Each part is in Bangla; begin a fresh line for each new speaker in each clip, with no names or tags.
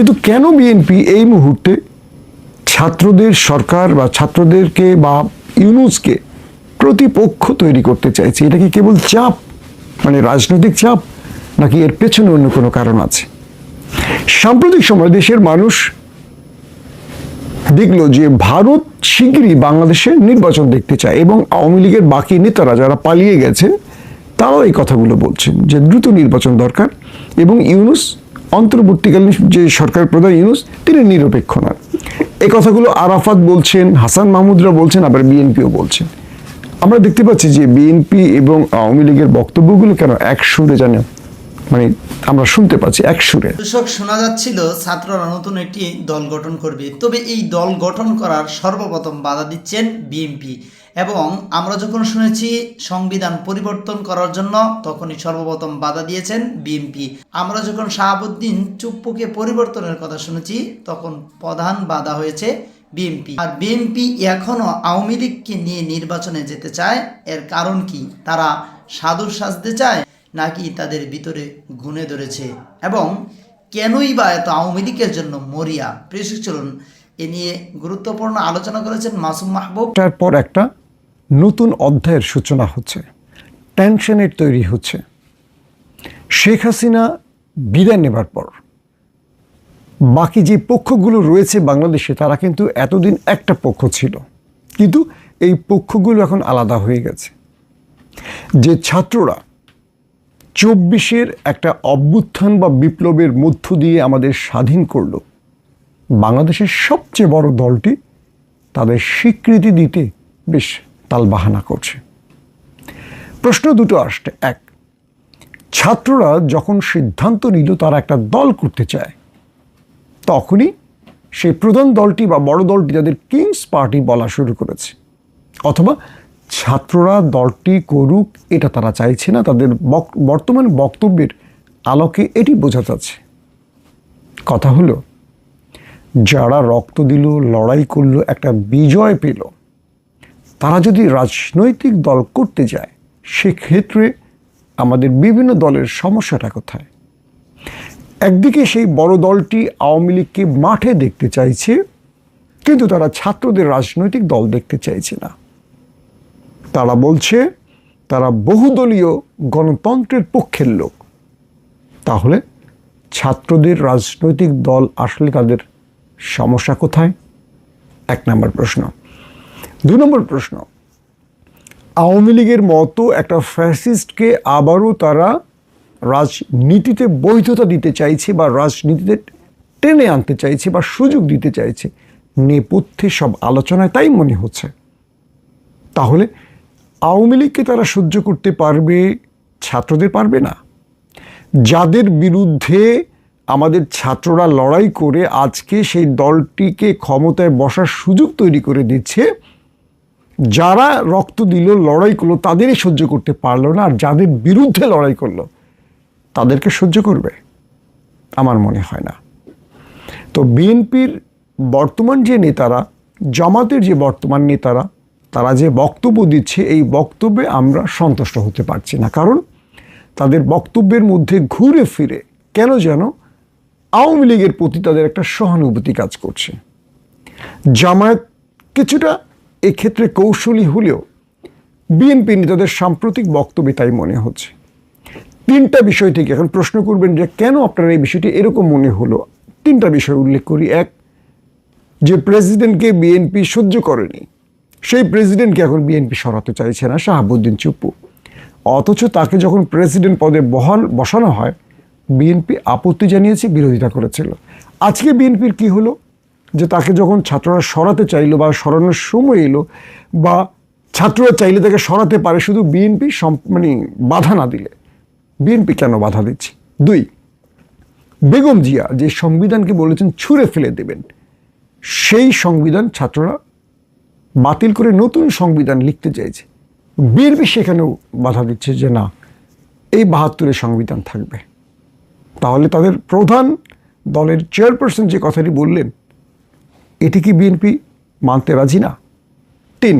কিন্তু কেন বিএনপি এই মুহূর্তে ছাত্রদের সরকার বা ছাত্রদেরকে বা ইউনুসকে প্রতিপক্ষ তৈরি করতে চাইছে? এটা কি কেবল চাপ? মানে রাজনৈতিক চাপ? নাকি এর পেছনে অন্য কোনো কারণ আছে? সাম্প্রতিক সময় দেশের মানুষ দেখল যে ভারত শীঘ্রই বাংলাদেশে নির্বাচন দেখতে চায় এবং আওয়ামী লীগের বাকি নেতারা যারা পালিয়ে গেছে, তারাও এই কথাগুলো বলছেন যে দ্রুত নির্বাচন দরকার এবং ইউনুস অন্তর্বর্তীকালীন যে সরকার প্রধান ইউনুস, তিনি নিরপেক্ষ নন। এই কথাগুলো আরাফাত বলছেন, হাসান মাহমুদরা বলছেন, আবার বিএনপিও বলছেন। আমরা দেখতে পাচ্ছি যে বিএনপি এবং আওয়ামী লীগের বক্তব্যগুলো কেন এক সুরে জানে? মানে আমরা শুনতে পাচ্ছি এক সুরে।
দর্শক, শোনা যাচ্ছিল, ছাত্ররা নতুন একটি দল গঠন করবে। তবে এই দল গঠন করার সর্বপ্রথম বাধা দিচ্ছেন বিএনপি। এবং আমরা যখন শুনেছি সংবিধান পরিবর্তন করার জন্য, তখনই সর্বপ্রথম বাধা দিয়েছেন বিএনপি আমরা যখন শাহাবুদ্দিন চুপ্পুকে পরিবর্তনের কথা শুনেছি, তখন প্রধান বাধা হয়েছে বিএনপি আর বিএনপি এখনও আওয়ামী লীগকে নিয়ে নির্বাচনে যেতে চায়, এর কারণ কি? তারা সাধু সাজতে চায়, নাকি তাদের ভিতরে গুণে ধরেছে? এবং কেনই বা এত আওয়ামী লীগের জন্য মরিয়া? প্রিয় চলুন এ নিয়ে গুরুত্বপূর্ণ আলোচনা করেছেন মাসুম মাহবুব।
পর একটা নতুন অধ্যায়ের সূচনা হচ্ছে, টেনশনের তৈরি হচ্ছে। শেখ হাসিনা বিদায় নেবার পর বাকি যে পক্ষগুলো রয়েছে বাংলাদেশে, তারা কিন্তু এতদিন একটা পক্ষ ছিল। কিন্তু এই পক্ষগুলো এখন আলাদা হয়ে গেছে। যে ছাত্ররা চব্বিশের একটা অভ্যুত্থান বা বিপ্লবের মধ্য দিয়ে আমাদের স্বাধীন করল, বাংলাদেশের সবচেয়ে বড় দলটি তাদের স্বীকৃতি দিতে বেশ তালবাহানা করছে। প্রশ্ন দুটো আসছে। এক, ছাত্ররা যখন সিদ্ধান্ত নিল তারা একটা দল করতে চায়, তখনই সেই প্রধান দলটি বা বড় দলটি তাদের কিংস পার্টি বলা শুরু করেছে। অথবা ছাত্ররা দলটি করুক, এটা তারা চাইছে না, তাদের বর্তমান বক্তব্যের আলোকে এটি বোঝা যাচ্ছে। কথা হলো, যারা রক্ত দিল, লড়াই করল, একটা বিজয় পেল তারা যদি রাজনৈতিক দল করতে যায়, সেক্ষেত্রে আমাদের বিভিন্ন দলের সমস্যাটা কোথায়? একদিকে সেই বড় দলটি আওয়ামী লীগকে মাঠে দেখতে চাইছে, কিন্তু তারা ছাত্রদের রাজনৈতিক দল দেখতে চাইছে না। তারা বলছে, তারা বহুদলীয় গণতন্ত্রের পক্ষের লোক। তাহলে ছাত্রদের রাজনৈতিক দল আসলে তাদের সমস্যা কোথায়? এক নম্বর প্রশ্ন। দু নম্বর প্রশ্ন। আওয়ামী লীগের মতো একটা ফ্যাসিস্টকে আবারও তারা রাজনীতিতে বৈধতা দিতে চাইছে বা রাজনীতিতে টেনে আনতে চাইছে বা সুযোগ দিতে চাইছে, নেপথ্যে সব আলোচনায় তাই মনে হচ্ছে। তাহলে আওয়ামী লীগকে তারা সহ্য করতে পারবে, ছাত্রদের পারবে না? যাদের বিরুদ্ধে আমাদের ছাত্ররা লড়াই করে আজকে সেই দলটিকে ক্ষমতায় বসার সুযোগ তৈরি করে দিচ্ছে যারা রক্ত দিল, লড়াই করল, তাদেরই সহ্য করতে পারল না আর যাদের বিরুদ্ধে লড়াই করল, তাদেরকে সহ্য করবে, আমার মনে হয় না। তো বিএনপির বর্তমান যে নেতারা, জামাতের যে বর্তমান নেতারা, তারা যে বক্তব্য দিচ্ছে, এই বক্তব্যে আমরা সন্তুষ্ট হতে পারছি না। কারণ তাদের বক্তব্যের মধ্যে ঘুরে ফিরে কেন যেন আওয়ামী লীগের প্রতি তাদের একটা সহানুভূতি কাজ করছে। জামায়াত কিছুটা এক্ষেত্রে কৌশলী হলেও বিএনপি নেতাদের সাম্প্রতিক বক্তব্যে তাই মনে হচ্ছে। তিনটা বিষয় থেকে এখন প্রশ্ন করবেন যে কেন আপনার এই বিষয়টি এরকম মনে হলো? তিনটা বিষয় উল্লেখ করি। এক, যে প্রেসিডেন্টকে বিএনপি সহ্য করেনি, সেই প্রেসিডেন্টকে এখন বিএনপি সরাতে চাইছে না শাহাবুদ্দিন চুপ্পু। অথচ তাকে যখন প্রেসিডেন্ট পদে বহাল, বসানো হয়, বিএনপি আপত্তি জানিয়েছে, বিরোধিতা করেছিল। আজকে বিএনপির কি হলো? যে তাকে যখন ছাত্ররা সরাতে চাইলো বা সরানোর সময় এলো বা ছাত্ররা চাইলে তাকে সরাতে পারে, শুধু বিএনপি মানে বাধা না দিলে। বিএনপি কেন বাধা দিচ্ছে? দুই, বেগম জিয়া যে সংবিধানকে বলেছেন ছুঁড়ে ফেলে দেবেন, সেই সংবিধান ছাত্ররা বাতিল করে নতুন সংবিধান লিখতে চাইছে। বিএনপি সেখানেও বাধা দিচ্ছে যে না, এই বাহাত্তরের সংবিধান থাকবে। তাহলে তাদের প্রধান দলের চেয়ারপারসন যে কথাটি বললেন এটি কি বিএনপি? মানতে রাজি না। তিন,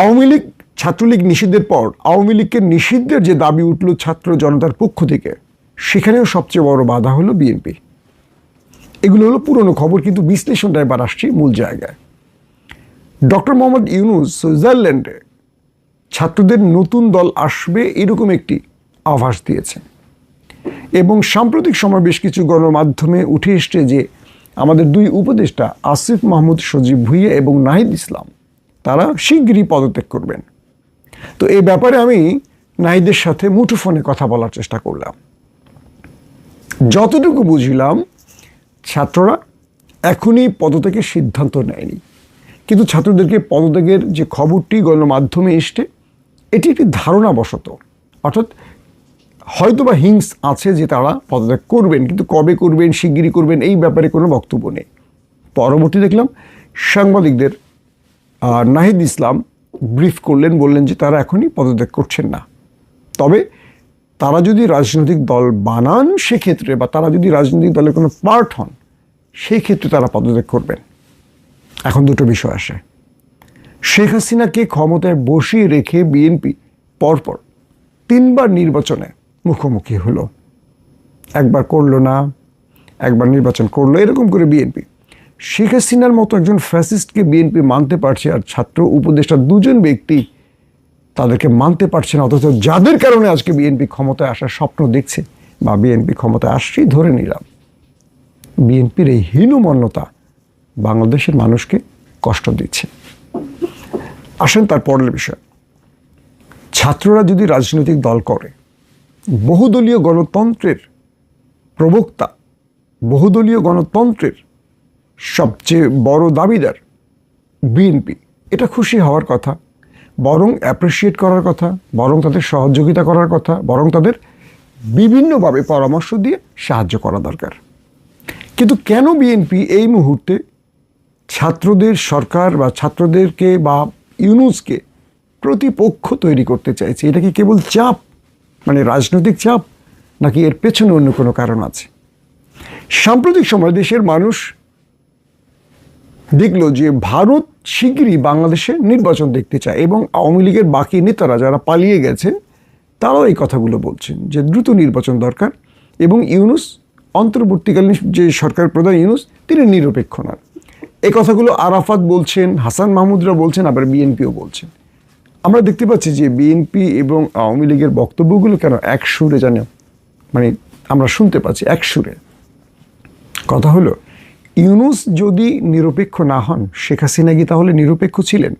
আওয়ামী লীগ ছাত্রলীগ নিষিদ্ধের পর আওয়ামী লীগকে নিষিদ্ধের যে দাবি উঠল ছাত্র জনতার পক্ষ থেকে, সেখানেও সবচেয়ে বড় বাধা হলো বিএনপি। এগুলো হলো পুরনো খবর, কিন্তু বিশ্লেষণটা এবার আসছি মূল জায়গায়। ডক্টর মোহাম্মদ ইউনুস সুইজারল্যান্ডে ছাত্রদের নতুন দল আসবে এরকম একটি আভাস দিয়েছেন। এবং সাম্প্রতিক সময় বেশ কিছু গণমাধ্যমে উঠে এসছে যে আমাদের দুই উপদেষ্টা, আসিফ মাহমুদ সজীব ভুইয়া এবং নাহিদ ইসলাম, তারা শিগগিরই পদত্যাগ করবেন। তো এই ব্যাপারে আমি নাহিদের সাথে মুঠোফোনে কথা বলার চেষ্টা করলাম। যতটুকু বুঝিলাম, ছাত্ররা এখনই পদত্যাগের সিদ্ধান্ত নেয়নি। কিন্তু ছাত্রদেরকে পদত্যাগের যে খবরটি গণমাধ্যমে এসছে, এটি একটি ধারণাবশত, অর্থাৎ হয়তোবা হিংস আছে যে তারা পদত্যাগ করবেন, কিন্তু কবে করবেন, শিগগিরই করবেন, এই ব্যাপারে কোনো বক্তব্য নেই। পরবর্তী দেখলাম, সাংবাদিকদের নাহিদ ইসলাম ব্রিফ করলেন, বললেন যে তারা এখনই পদত্যাগ করছেন না। তবে তারা যদি রাজনৈতিক দল বানান সেক্ষেত্রে বা তারা যদি রাজনৈতিক দলের কোনো পার্ট হন সেই ক্ষেত্রে তারা পদত্যাগ করবেন। এখন দুটো বিষয় আসে। শেখ হাসিনাকে ক্ষমতায় বসিয়ে রেখে বিএনপি পরপর তিনবার নির্বাচনে মুখোমুখি হলো। একবার করল না, একবার নির্বাচন করল, এরকম করে বিএনপি। শেখ হাসিনার মতো একজন ফ্যাসিস্টকে বিএনপি মানতে পারছে আর ছাত্র উপদেষ্টা দুজন ব্যক্তি তাদেরকে মানতে পারছে না, অথচ যাদের কারণে আজকে বিএনপি ক্ষমতায় আসার স্বপ্ন দেখছে বা বিএনপি ক্ষমতায় আসছেই ধরে নিলাম। বিএনপির এই হীনমন্যতা বাংলাদেশের মানুষকে কষ্ট দিচ্ছে। আসেন তার পরের বিষয়। ছাত্ররা যদি রাজনৈতিক দল করে বহুদলীয় গণতন্ত্রের প্রবক্তা, বহুদলীয় গণতন্ত্রের সবচেয়ে বড় দাবিদার বিএনপি। এটা খুশি হওয়ার কথা, বরং অ্যাপ্রিসিয়েট করার কথা, বরং তাদের সহযোগিতা করার কথা, বরং তাদের বিভিন্নভাবে পরামর্শ দিয়ে সাহায্য করা দরকার। কিন্তু কেন বিএনপি এই মুহূর্তে ছাত্রদের সরকার বা ছাত্রদেরকে বা ইউনুসকে প্রতিপক্ষ তৈরি করতে চাইছে? এটা কি কেবল চাপ মানে রাজনৈতিক চাপ নাকি এর পেছনে অন্য কোনো কারণ আছে? সাম্প্রতিক সময় দেশের মানুষ দেখল যে ভারত শিগগিরই বাংলাদেশে নির্বাচন দেখতে চায় এবং আওয়ামী লীগের বাকি নেতারা যারা পালিয়ে গেছেন তারাও এই কথাগুলো বলছেন যে দ্রুত নির্বাচন দরকার এবং ইউনুস, অন্তর্বর্তীকালীন যে সরকার প্রধান ইউনুস, তিনি নিরপেক্ষ নন। এই কথাগুলো আরাফাত বলছেন, হাসান মাহমুদরা বলছেন, আবার বিএনপিও বলছেন। আমরা দেখতে পাচ্ছি যে বিএনপি এবং আওয়ামী লীগের বক্তব্যগুলো কেন এক সুরে জানে মানে আমরা শুনতে পাচ্ছি এক সুরে। কথা হলো, ইউনুস যদি নিরপেক্ষ না হন, শেখ হাসিনা কি তাহলে নিরপেক্ষ ছিলেন?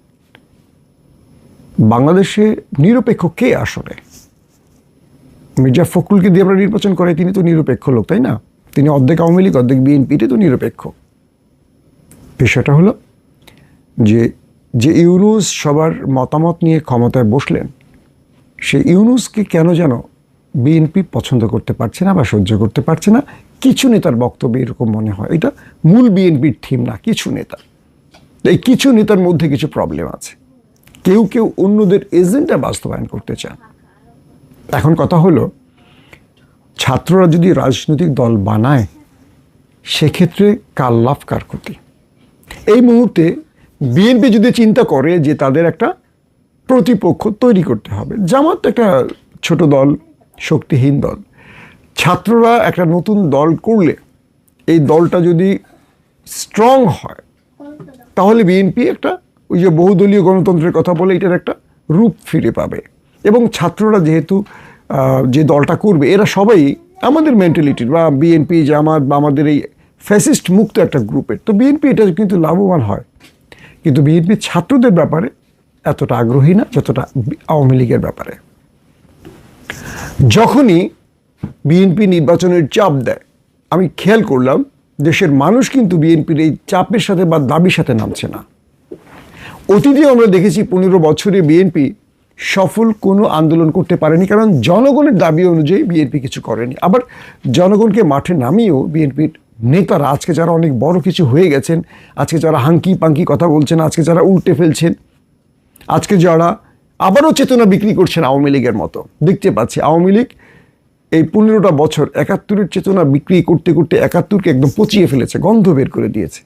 বাংলাদেশে নিরপেক্ষ কে আসলে? মির্জা ফখরুলকে দিয়ে আমরা নির্বাচন করে তিনি তো নিরপেক্ষ লোক, তাই না? তিনি অর্ধেক আওয়ামী লীগ, অর্ধেক বিএনপিটি তো নিরপেক্ষ। বিষয়টা হলো যে যে ইউনুস সবার মতামত নিয়ে ক্ষমতায় বসলেন, সে ইউনুসকে কেন যেন বিএনপি পছন্দ করতে পারছে না বা সহ্য করতে পারছে না, কিছু নেতার বক্তব্যে এরকম মনে হয়। এটা মূল বিএনপির থিম না, কিছু নেতা। এই কিছু নেতার মধ্যে কিছু প্রবলেম আছে। কেউ কেউ অন্যদের এজেন্ডা বাস্তবায়ন করতে চান। এখন কথা হলো, ছাত্ররা যদি রাজনৈতিক দল বানায়, সেক্ষেত্রে কার লাভ, কার ক্ষতি? এই মুহূর্তে বিএনপি যদি চিন্তা করে যে তাদের একটা প্রতিপক্ষ তৈরি করতে হবে, জামাত একটা ছোট দল, শক্তিহীন দল, ছাত্ররা একটা নতুন দল করলে এই দলটা যদি স্ট্রং হয়, তাহলে বিএনপি একটা ওই যে বহুদলীয় গণতন্ত্রের কথা বলে এটার একটা রূপ ফিরে পাবে। এবং ছাত্ররা যেহেতু যে দলটা করবে, এরা সবাই আমাদের মেন্টালিটির বা বিএনপি জামাত বা আমাদের এই ফ্যাসিস্ট মুক্ত একটা গ্রুপের তো বিএনপি এটা কিন্তু লাভবান হয়। কিন্তু বিএনপি ছাত্রদের ব্যাপারে এতটা আগ্রহী না, যতটা আওয়ামী লীগের ব্যাপারে। যখনই বিএনপি নির্বাচনের চাপ দেয়, আমি খেয়াল করলাম, দেশের মানুষ কিন্তু বিএনপির এই চাপের সাথে বা দাবির সাথে নামছে না। অতীতে আমরা দেখেছি পনেরো বছরে বিএনপি সফল কোনো আন্দোলন করতে পারেনি, কারণ জনগণের দাবি অনুযায়ী বিএনপি কিছু করেনি। আবার জনগণকে মাঠে নামিয়েও বিএনপির নেতারা আজকে যারা অনেক বড় কিছু হয়ে গেছেন, আজকে যারা হাঙ্কি পাঙ্কি কথা বলছেন, আজকে যারা উল্টে ফেলছেন, আজকে যারা আবারও চেতনা বিক্রি করছেন আওয়ামী লীগের মতো, দেখতে পাচ্ছি আওয়ামী লীগ এই পনেরোটা বছর একাত্তরের চেতনা বিক্রি করতে করতে একাত্তরকে একদম পচিয়ে ফেলেছে, গন্ধ বের করে দিয়েছে।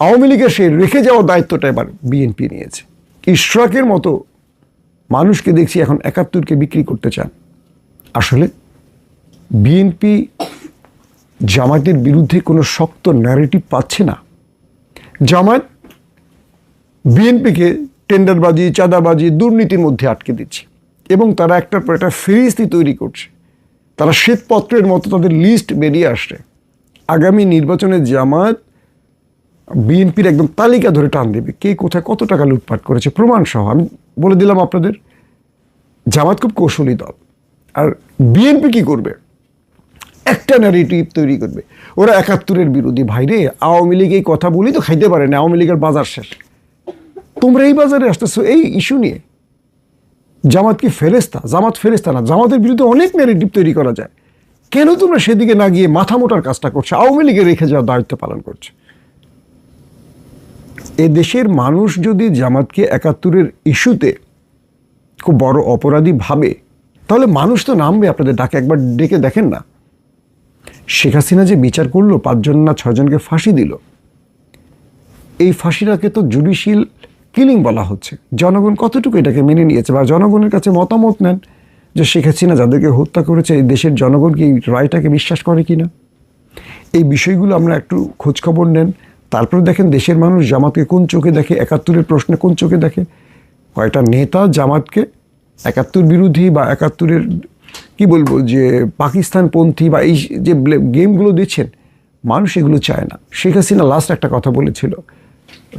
আওয়ামী লীগের সেই রেখে যাওয়া দায়িত্বটা এবার বিএনপি নিয়েছে। ইশরাকের মতো মানুষকে দেখছি এখন একাত্তরকে বিক্রি করতে চান। আসলে বিএনপি জামায়াতের বিরুদ্ধে কোনো শক্ত ন্যারেটিভ পাচ্ছে না। জামায়াত বিএনপিকে টেন্ডারবাজি, চাঁদাবাজি, দুর্নীতির মধ্যে আটকে দিচ্ছে এবং তারা একটার পর একটা ফেরিস্তি তৈরি করছে। তারা শ্বেতপত্রের মতো তাদের লিস্ট বেরিয়ে আসছে। আগামী নির্বাচনে জামায়াত বিএনপির একদম তালিকা ধরে টান দেবে। কে কোথায় কত টাকা লুটপাট করেছে প্রমাণ সহ আমি বলে দিলাম আপনাদের। জামাত খুব কৌশলী দল। আর বিএনপি কী করবে? একটা ন্যারেটিভ তৈরি করবে। ওরা একাত্তরের বিরোধী। ভাইরে আওয়ামী লীগ এই কথা বলি তো খাইতে পারে না, আওয়ামী লীগের বাজার শেষ। তোমরা এই বাজারে আসতেছো, এই ইস্যু নিয়ে। জামাত কি ফেরেস্তা জামাত ফেরেস্তা না। জামাতের বিরুদ্ধে অনেক ন্যারেটিভ তৈরি করা যায়। কেন তোমরা সেদিকে না গিয়ে মাথা মোটার কাজটা করছ? আওয়ামী লীগের রেখে যাওয়ার দায়িত্ব পালন করছ। এ দেশের মানুষ যদি জামাতকে একাত্তরের ইস্যুতে খুব বড় অপরাধী ভাবে, তাহলে মানুষ তো নামবে। আপনাদের ডাকে একবার ডেকে দেখেন না। শেখ হাসিনা যে বিচার করল, পাঁচজন না ছয়জনকে ফাঁসি দিল। এই ফাঁসিটাকে তো জুডিশিয়াল কিলিং বলা হচ্ছে। জনগণ কতটুকু এটাকে মেনে নিয়েছে বা জনগণের কাছে মতামত নেন যে শেখ হাসিনা যাদেরকে হত্যা করেছে, এই দেশের জনগণ কি এই রায়টাকে বিশ্বাস করে কি না এই বিষয়গুলো আমরা একটু খোঁজখবর নেন। তারপরে দেখেন দেশের মানুষ জামাতকে কোন চোখে দেখে? একাত্তরের প্রশ্নে কোন চোখে দেখে? কয়টা নেতা জামাতকে একাত্তর বিরোধী বা একাত্তরের কি বলব যে পাকিস্তানপন্থী বা এই যে গেমগুলো দিচ্ছেন মানুষ এগুলো চায় না। শেখ হাসিনা লাস্ট একটা কথা বলেছিল,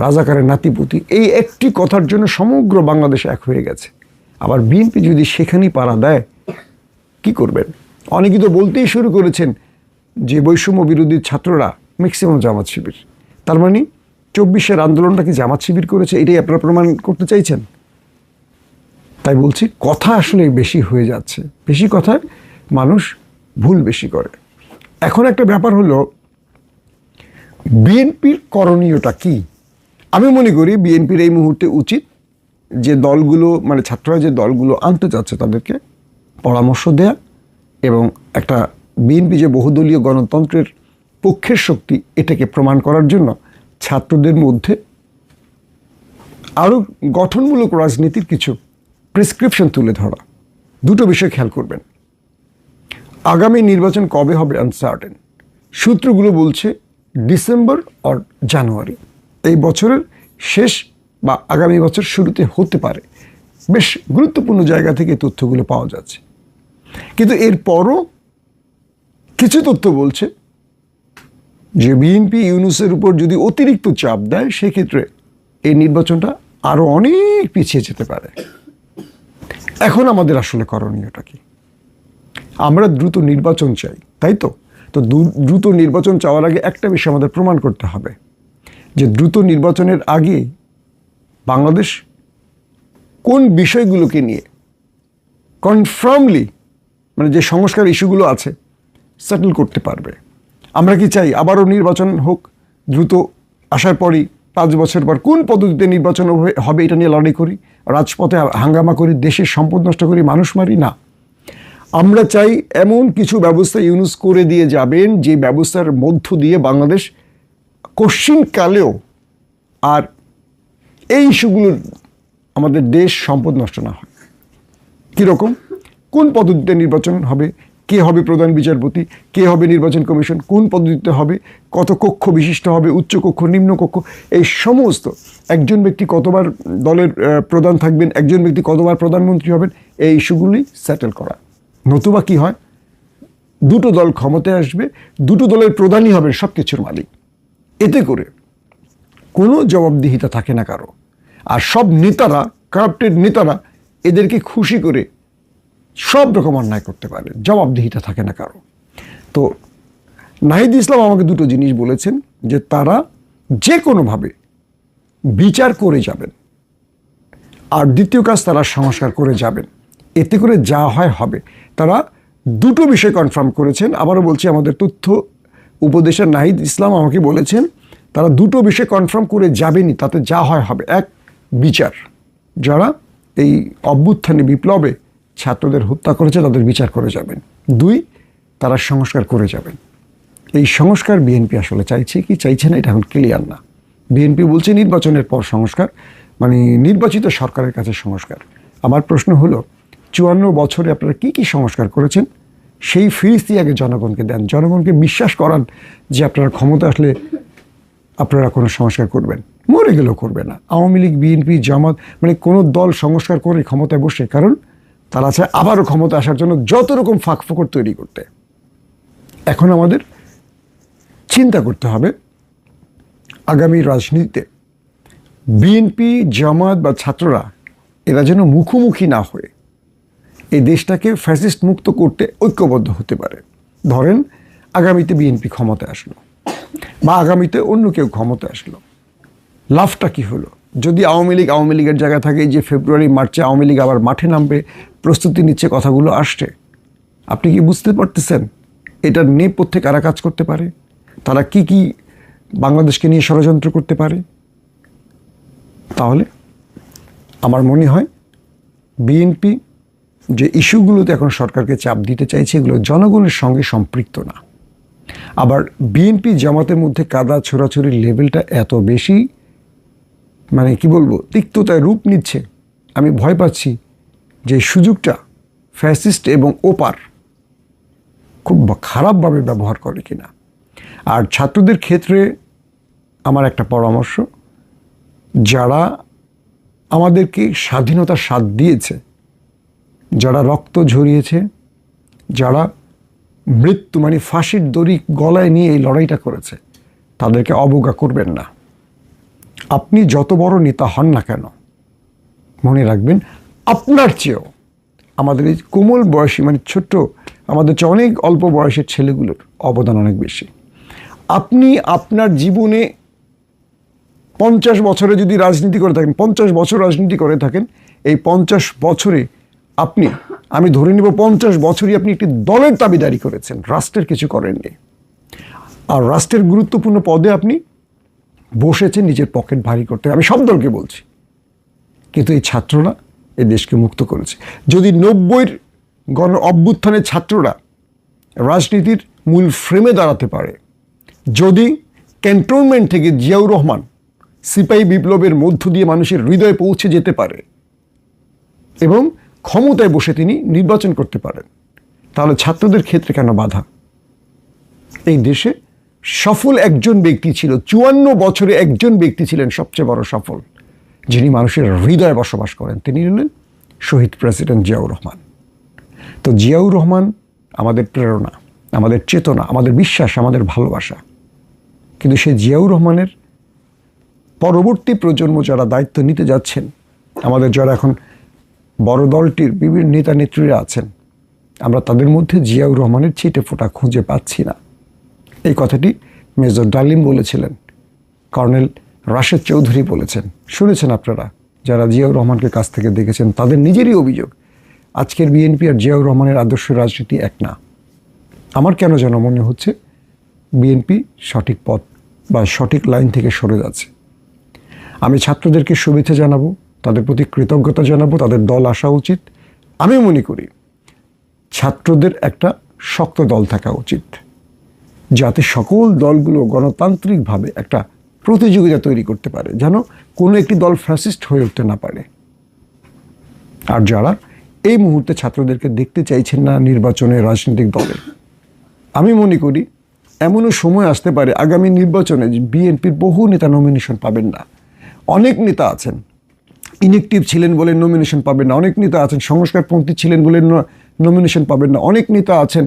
রাজাকারের নাতিপুতি। এই একটি কথার জন্য সমগ্র বাংলাদেশ এক হয়ে গেছে। আবার বিএনপি যদি সেখানেই পাড়া দেয়, কি করবেন? অনেকেই তো বলতেই শুরু করেছেন যে বৈষম্য বিরোধী ছাত্ররা ম্যাক্সিমাম জামাত শিবির। তার মানে চব্বিশের আন্দোলনটা কি জামাত শিবির করেছে, এটাই আপনারা প্রমাণ করতে চাইছেন? তাই বলছি, কথা আসলে বেশি হয়ে যাচ্ছে। বেশি কথায় মানুষ ভুল বেশি করে। এখন একটা ব্যাপার হলো, বিএনপির করণীয়টা কি? আমি মনে করি বিএনপির এই মুহূর্তে উচিত যে দলগুলো মানে ছাত্ররা যে দলগুলো আনতে চাচ্ছে তাদেরকে পরামর্শ দেয়া এবং একটা বিএনপি যে বহুদলীয় গণতন্ত্রের পক্ষের শক্তি এটাকে প্রমাণ করার জন্য ছাত্রদের মধ্যে আরও গঠনমূলক রাজনীতির কিছু প্রেসক্রিপশন তুলে ধরা। দুটো বিষয় খেয়াল করবেন। আগামী নির্বাচন কবে হবে আনসার্টেন সূত্রগুলো বলছে ডিসেম্বর অর জানুয়ারি। এই বছরের শেষ বা আগামী বছর শুরুতে হতে পারে। বেশ গুরুত্বপূর্ণ জায়গা থেকে তথ্যগুলো পাওয়া যাচ্ছে। কিন্তু এরপরও কিছু তথ্য বলছে যে বিএনপি ইউনুসের উপর যদি অতিরিক্ত চাপ দেয়, সেক্ষেত্রে এই নির্বাচনটা আরও অনেক পিছিয়ে যেতে পারে। এখন আমাদের আসলে করণীয়টা কি? আমরা দ্রুত নির্বাচন চাই, তাই তো? তো দ্রুত নির্বাচন চাওয়ার আগে একটা বিষয় আমাদের প্রমাণ করতে হবে, যে দ্রুত নির্বাচনের আগে বাংলাদেশ কোন বিষয়গুলোকে নিয়ে কনফার্মলি মানে যে সংস্কার ইস্যুগুলো আছে সেটেল করতে পারবে। আমরা কি চাই আবারও নির্বাচন হোক, দ্রুত আসার পরই পাঁচ বছর পর কোন পদ্ধতিতে নির্বাচন হবে- এটা নিয়ে লড়াই করি? রাজপথে হাঙ্গামা করি দেশের সম্পদ নষ্ট করি, মানুষ মারি? না। আমরা চাই এমন কিছু ব্যবস্থা ইউনুস করে দিয়ে যাবেন, যে ব্যবস্থার মধ্য দিয়ে বাংলাদেশ কশ্চিনকালেও আর এই ইস্যুগুলোর আমাদের দেশ সম্পদ নষ্ট না হয়। কীরকম? কোন পদ্ধতিতে নির্বাচন হবে? কে হবে প্রধান বিচারপতি, কে হবে নির্বাচন কমিশন, কোন পদ্ধতিতে হবে, কত কক্ষ বিশিষ্ট হবে, উচ্চ কক্ষ, নিম্ন কক্ষ, এই সমস্ত একজন ব্যক্তি কতবার দলের প্রধান থাকবেন, একজন ব্যক্তি কতবার প্রধানমন্ত্রী হবেন, এই ইস্যুগুলি সেটেল করা। নতুবা কি হয়? দুটো দল ক্ষমতায় আসবে, দুটো দলের প্রধানই হবেন সব কিছুর মালিক। এতে করে কোনো জবাবদিহিতা থাকে না কারও। আর সব নেতারা কারাপ্টেড নেতারা, এদেরকে খুশি করে সব রকম অন্যায় করতে পারে জবাবদিহিতা থাকে না কারও। তো নাহিদ ইসলাম আমাকে দুটো জিনিস বলেছেন যে তারা যে কোনোভাবে বিচার করে যাবেন, আর দ্বিতীয় কাজ তারা সংস্কার করে যাবেন। এতে করে যা হয় হবে। তারা দুটো বিষয় কনফার্ম করেছেন। আবারও বলছি, আমাদের তথ্য উপদেশের নাহিদ ইসলাম আমাকে বলেছেন, তারা দুটো বিষয় কনফার্ম করে যাবেনই, তাতে যা হয় হবে। এক, বিচার। যারা এই অভ্যুত্থানে বিপ্লবে ছাত্রদের হত্যা করেছে, তাদের বিচার করে যাবেন। দুই, তারা সংস্কার করে যাবেন। এই সংস্কার বিএনপি আসলে চাইছে কি? চাইছে না, এটা এখন ক্লিয়ার না। বিএনপি বলছে নির্বাচনের পর সংস্কার মানে নির্বাচিত সরকারের কাছে সংস্কার। আমার প্রশ্ন হলো, চুয়ান্ন বছরে আপনারা কি কি সংস্কার করেছেন? সেই ফিরিস্তি আগে জনগণকে দেন। জনগণকে বিশ্বাস করান যে আপনারা ক্ষমতা আসলে আপনারা কোনো সংস্কার করবেন। মরে গেলেও করবে না। আওয়ামী লীগ, বিএনপি, জামাত মানে কোনো দল সংস্কার করে ক্ষমতায় বসে। কারণ তারা আছে আবারও ক্ষমতা আসার জন্য যত রকম ফাঁক ফোকর তৈরি করতে। এখন আমাদের চিন্তা করতে হবে আগামী রাজনীতিতে বিএনপি জামাত বা ছাত্ররা এরা যেন মুখোমুখি না হয়ে এই দেশটাকে ফ্যাসিস্ট মুক্ত করতে ঐক্যবদ্ধ হতে পারে। ধরেন, আগামীতে বিএনপি ক্ষমতায় আসলো বা আগামীতে অন্য কেউ ক্ষমতায় আসলো। লাভটা কি হলো? যদি আওয়ামী লীগ আওয়ামী লীগের জায়গায় থাকে যে ফেব্রুয়ারি, মার্চে আওয়ামী লীগ আবার মাঠে নামবে, প্রস্তুতি নিচ্ছে, কথাগুলো আসছে। আপনি কি বুঝতে পারতেছেন এটার নেপথ্যে কারা কাজ করতে পারে? তারা কি কি বাংলাদেশকে নিয়ে ষড়যন্ত্র করতে পারে? তাহলে আমার মনে হয় বিএনপি যে ইস্যুগুলোতে এখন সরকারকে চাপ দিতে চাইছে, এগুলো জনগণের সঙ্গে সম্পৃক্ত না। আবার বিএনপি জামাতের মধ্যে কাদা ছোড়াছড়ির লেভেলটা এত বেশি মানে কি বলব, তিক্ততায় রূপ নিচ্ছে। আমি ভয় পাচ্ছি যে সুযোগটা ফ্যাসিস্ট এবং ওপার খুব খারাপভাবে ব্যবহার করে কিনা। আর ছাত্রদের ক্ষেত্রে আমার একটা পরামর্শ, যারা আমাদেরকে স্বাধীনতার স্বাদ দিয়েছে, যারা রক্ত ঝরিয়েছে, যারা মৃত্যু মানে ফাঁসির দড়ি গলায় নিয়ে এই লড়াইটা করেছে, তাদেরকে অবজ্ঞা করবেন না। আপনি যত বড় নেতা হন না কেন, মনে রাখবেন, আপনার চেয়েও আমাদের এই কোমল বয়সী মানে ছোট্ট, আমাদের চেয়ে অনেক অল্প বয়সের ছেলেগুলোর অবদান অনেক বেশি। আপনি আপনার জীবনে পঞ্চাশ বছরে যদি রাজনীতি করে থাকেন, পঞ্চাশ বছর রাজনীতি করে থাকেন, এই পঞ্চাশ বছরে আপনি, আমি ধরে নিব পঞ্চাশ বছরই আপনি একটি দলের দাবিদারি করেছেন, রাষ্ট্রের কিছু করেননি। আর রাষ্ট্রের গুরুত্বপূর্ণ পদে আপনি বসেছেন নিজের পকেট ভারী করতে। আমি সব দলকে বলছি। কিন্তু এই ছাত্ররা এই দেশকে মুক্ত করেছে। যদি নব্বইয়ের গণ অভ্যুত্থানের ছাত্ররা রাজনীতির মূল ফ্রেমে দাঁড়াতে পারে, যদি ক্যান্টনমেন্ট থেকে জিয়াউর রহমান সিপাহী বিপ্লবের মধ্য দিয়ে মানুষের হৃদয়ে পৌঁছে যেতে পারে এবং ক্ষমতায় বসে তিনি নির্বাচন করতে পারেন, তাহলে ছাত্রদের ক্ষেত্রে কেন বাধা? এই দেশে সফল একজন ব্যক্তি ছিল, চুয়ান্ন বছরে একজন ব্যক্তি ছিলেন সবচেয়ে বড় সফল, যিনি মানুষের হৃদয়ে বসবাস করেন, তিনি হলেন শহীদ প্রেসিডেন্ট জিয়াউর রহমান। তো জিয়াউর রহমান আমাদের প্রেরণা, আমাদের চেতনা, আমাদের বিশ্বাস, আমাদের ভালোবাসা। কিন্তু সেই জিয়াউর রহমানের পরবর্তী প্রজন্ম যারা দায়িত্ব নিতে যাচ্ছেন, আমাদের যারা এখন বড় দলটির বিভিন্ন নেতা নেত্রীরা আছেন, আমরা তাদের মধ্যে জিয়াউর রহমানের ছিটে ফোঁটা খুঁজে পাচ্ছি না। এই কথাটি মেজর ডালিম বলেছিলেন। কর্নেল রাশেদ চৌধুরী বলেছেন। শুনেছেন আপনারা, যারা জিয়াউর রহমানকে কাছ থেকে দেখেছেন, তাদের নিজেরই অভিযোগ, আজকের বিএনপি আর জিয়াউর রহমানের আদর্শ রাজনীতি এক না। আমার কেন যেন মনে হচ্ছে, বিএনপি সঠিক পথ বা সঠিক লাইন থেকে সরে যাচ্ছে। আমি ছাত্রদেরকে শুভেচ্ছা জানাব, তাদের প্রতি কৃতজ্ঞতা জানাব, তাদের দল আসা উচিত। আমি মনে করি, ছাত্রদের একটা শক্ত দল থাকা উচিত। যাতে সকল দলগুলো গণতান্ত্রিকভাবে একটা প্রতিযোগিতা তৈরি করতে পারে, যেন কোনো একটি দল ফ্যাসিস্ট হয়ে উঠতে না পারে। আর যারা এই মুহূর্তে ছাত্রদেরকে দেখতে চাইছেন না নির্বাচনে রাজনৈতিক দলে, আমি মনে করি এমনও সময় আসতে পারে আগামী নির্বাচনে বিএনপির বহু নেতা নমিনেশন পাবেন না। অনেক নেতা আছেন ইনেকটিভ ছিলেন বলে নমিনেশন পাবেন না। অনেক নেতা আছেন, সংস্কারপন্থী ছিলেন বলে নমিনেশন পাবেন না। অনেক নেতা আছেন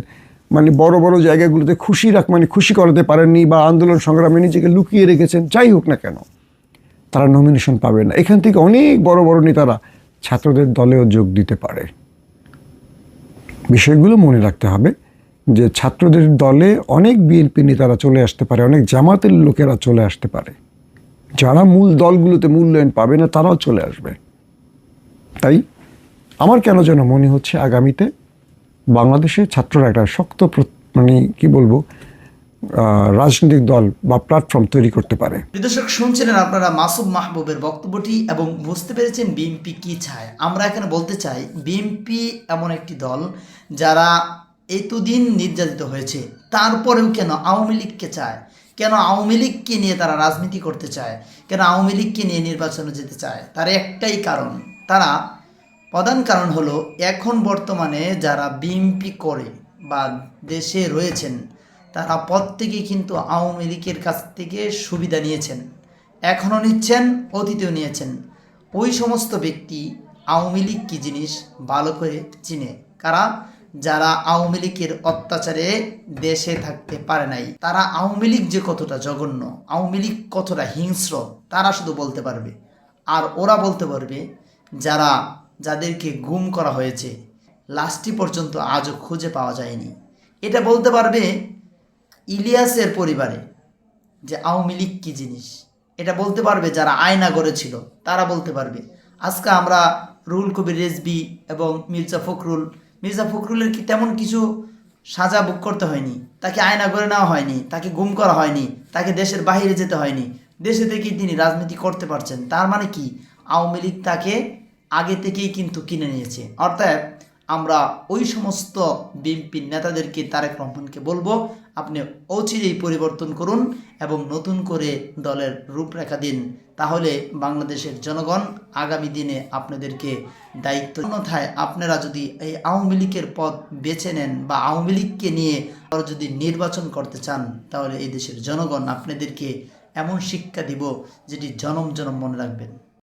মানে বড় বড় জায়গাগুলোতে খুশি রাখ মানে খুশি করাতে পারেননি বা আন্দোলন সংগ্রামে নিজেকে লুকিয়ে রেখেছেন, যাই হোক না কেন, তারা নমিনেশন পাবে না। এখান থেকে অনেক বড় বড় নেতারা ছাত্রদের দলেও যোগ দিতে পারে। বিষয়গুলো মনে রাখতে হবে যে ছাত্রদের দলে অনেক বিএনপি নেতারা চলে আসতে পারে, অনেক জামাতের লোকেরা চলে আসতে পারে। যারা মূল দলগুলোতে মূল্যায়ন পাবে না, তারাও চলে আসবে। তাই আমার কেন যেন মনে হচ্ছে আগামীতে বাংলাদেশে ছাত্ররা একটা শক্ত মানে কি বলব রাজনৈতিক দল বা প্ল্যাটফর্ম তৈরি করতে পারে।
দর্শক, শুনছিলেন আপনারা মাসুম মাহবুবের বক্তব্যটি এবং বুঝতে পেরেছেন বিএনপি কি চায়। আমরা এখানে বলতে চাই বিএনপি এমন একটি দল যারা এতদিন নির্যাতিত হয়েছে, তারপরেও কেন আওয়ামী লীগকে চায়? কেন আওয়ামী লীগকে নিয়ে তারা রাজনীতি করতে চায়? কেন আওয়ামী লীগকে নিয়ে নির্বাচনে যেতে চায়? তার একটাই কারণ, তারা প্রধান কারণ হলো, এখন বর্তমানে যারা বিএমপি করে বা দেশে রয়েছেন, তারা প্রত্যেকেই কিন্তু আওয়ামী লীগের কাছ থেকে সুবিধা নিয়েছেন, এখনও নিচ্ছেন, অতীতেও নিয়েছেন। ওই সমস্ত ব্যক্তি আওয়ামী লীগ কী জিনিস? ভালো করে চিনে। কারা? যারা আওয়ামী লীগের অত্যাচারে দেশে থাকতে পারে নাই। তারা আওয়ামী লীগ যে কতটা জঘন্য, আওয়ামী লীগ কতটা হিংস্র, তারা শুধু বলতে পারবে। আর ওরা বলতে পারবে, যারা যাদেরকে গুম করা হয়েছে লাস্টটি পর্যন্ত আজও খুঁজে পাওয়া যায়নি। এটা বলতে পারবে ইলিয়াসের পরিবারে যে আওয়ামী লীগ কী জিনিস। এটা বলতে পারবে যারা আয়না গড়েছিল তারা বলতে পারবে। আজকে আমরা রুল কবির, রেজবি এবং মির্জা ফখরুল, মির্জা ফখরুলের কি তেমন কিছু সাজা বুক করতে হয়নি? তাকে আয়না করে নেওয়া হয়নি, তাকে গুম করা হয়নি, তাকে দেশের বাইরে যেতে হয়নি। দেশে থেকেই তিনি রাজনীতি করতে পারছেন। তার মানে কি? আওয়ামী লীগ তাকে আগে থেকেই কিন্তু কিনে নিয়েছে। অর্থাৎ আমরা ওই সমস্ত বিএনপির নেতাদেরকে তারেক রহমানকে বলব, আপনি অচিরেই পরিবর্তন করুন এবং নতুন করে দলের রূপরেখা দিন। তাহলে বাংলাদেশের জনগণ আগামী দিনে আপনাদেরকে দায়িত্ব অন্যথায় আপনারা যদি এই আওয়ামী লীগের পথ বেছে নেন বা আওয়ামী লীগকে নিয়ে যদি নির্বাচন করতে চান, তাহলে এই দেশের জনগণ আপনাদেরকে এমন শিক্ষা দিব যেটি জনম জনম মনে রাখবেন।